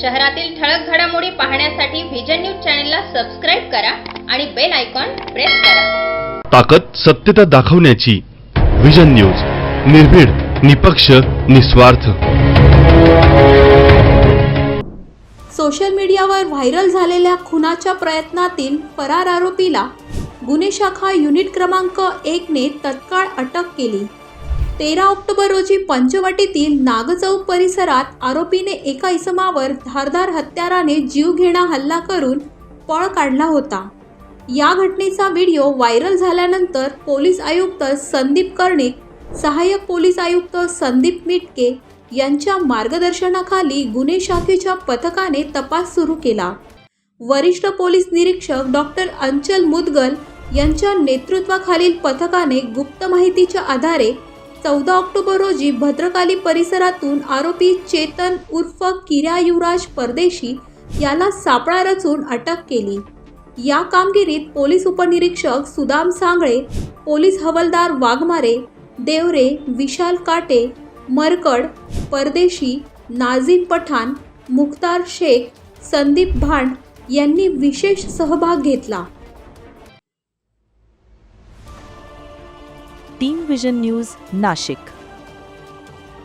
शहरातील ठळक घडामोडी पाहण्यासाठी व्हिजन न्यूज चॅनलला सबस्क्राईब करा आणि बेल आयकॉन प्रेस करा. ताकद सत्यता दाखवण्याची विजन न्यूज निर्भीड निपक्ष निस्वार्थ. सोशल मीडियावर व्हायरल झालेल्या खुनाच्या प्रयत्नातील फरार आरोपीला गुन्हे शाखा युनिट क्रमांक एकने तत्काळ अटक केली. तेरा ऑक्टोबर रोजी पंचवटीतील नागचौक परिसरात आरोपीने एका इसमावर धारदार हत्याराने जीवघेणा हल्ला करून पळ काढला होता. या घटनेचा व्हिडिओ व्हायरल झाल्यानंतर पोलीस आयुक्त संदीप कर्णिक सहाय्यक पोलीस आयुक्त संदीप मिटके यांच्या मार्गदर्शनाखाली गुन्हे शाखेच्या पथकाने तपास सुरू केला. वरिष्ठ पोलीस निरीक्षक डॉक्टर अंचल मुदगल यांच्या नेतृत्वाखालील पथकाने गुप्त माहितीच्या आधारे चौदा ऑक्टोबर रोजी भद्रकाली परिसरातून आरोपी चेतन उर्फ किरा युवराज परदेशी याला सापळा रचून अटक केली. या कामगिरीत पोलीस उपनिरीक्षक सुदाम सांगळे पोलीस हवालदार वाघमारे देवरे विशाल काटे मरकड परदेशी नाझीम पठाण मुख्तार शेख संदीप भांड यांनी विशेष सहभाग घेतला. Team vision news Nashik